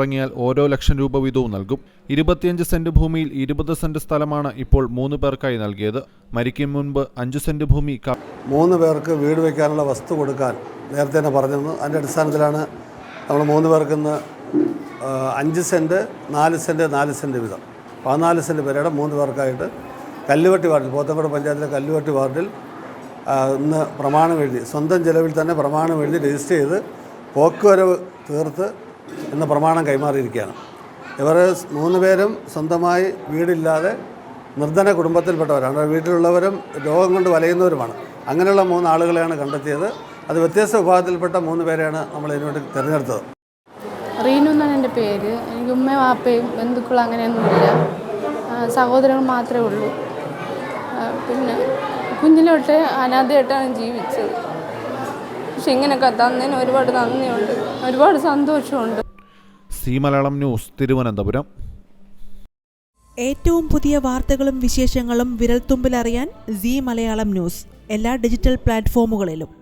തുടങ്ങിയാൽ ഓരോ ലക്ഷം രൂപ വീതവും നൽകും. ഇരുപത്തിയഞ്ച് സെന്റ് ഭൂമിയിൽ ഇരുപത് സെന്റ് സ്ഥലമാണ് ഇപ്പോൾ മൂന്ന് പേർക്കായി നൽകിയത്. മരിക്കും മുൻപ് അഞ്ച് സെന്റ് ഭൂമി മൂന്ന് പേർക്ക് വീട് വയ്ക്കാനുള്ള വസ്തു കൊടുക്കാൻ നേരത്തെ തന്നെ പറഞ്ഞിരുന്നു. അതിന്റെ അടിസ്ഥാനത്തിലാണ് നമ്മൾ മൂന്ന് പേർക്ക് ഇന്ന് അഞ്ച് സെന്റ് നാല് സെന്റ് നാല് സെന്റ് വീതം. പതിനാല് സെന്റ് പേരുടെ മൂന്ന് പേർക്കായിട്ട് കല്ലുവട്ടി വാർഡിൽ പോത്തങ്കോട് പഞ്ചായത്തിലെ കല്ലുവട്ടി വാർഡിൽ ഇന്ന് പ്രമാണം എഴുതി സ്വന്തം ചിലവിൽ തന്നെ പ്രമാണം എഴുതി രജിസ്റ്റർ ചെയ്ത് പോക്കുവരവ് തീർത്ത് ഇന്ന് പ്രമാണം കൈമാറിയിരിക്കുകയാണ്. ഇവർ മൂന്ന് പേരും സ്വന്തമായി വീടില്ലാതെ നിർധന കുടുംബത്തിൽപ്പെട്ടവരാണ്. വീട്ടിലുള്ളവരും രോഗം കൊണ്ട് വലയുന്നവരുമാണ്. അങ്ങനെയുള്ള മൂന്ന് ആളുകളെയാണ് കണ്ടെത്തിയത്. അത് വ്യത്യസ്ത വിഭാഗത്തിൽപ്പെട്ട മൂന്ന് പേരെയാണ് നമ്മൾ ഇതിനുവേണ്ടി തിരഞ്ഞെടുത്തത്. റീനു എന്നാണ് എന്റെ പേര്. എനിക്ക് ഉമ്മയും വാപ്പയും ബന്ധുക്കളും അങ്ങനെയൊന്നുമില്ല. സഹോദരങ്ങൾ മാത്രമേ ഉള്ളൂ. പിന്നെ കുഞ്ഞിലോട്ട് അനാഥയായിട്ടാണ് ജീവിച്ചത്. പക്ഷെ ഇങ്ങനെയൊക്കെ തന്നതിന് ഒരുപാട് നന്ദിയുണ്ട്. ഒരുപാട് സന്തോഷമുണ്ട്. C Malayalam news Thiruvananthapuram. ഏറ്റവും പുതിയ വാർത്തകളും വിശേഷങ്ങളും വിരൽത്തുമ്പിലറിയാൻ സി മലയാളം ന്യൂസ് എല്ലാ ഡിജിറ്റൽ പ്ലാറ്റ്ഫോമുകളിലും.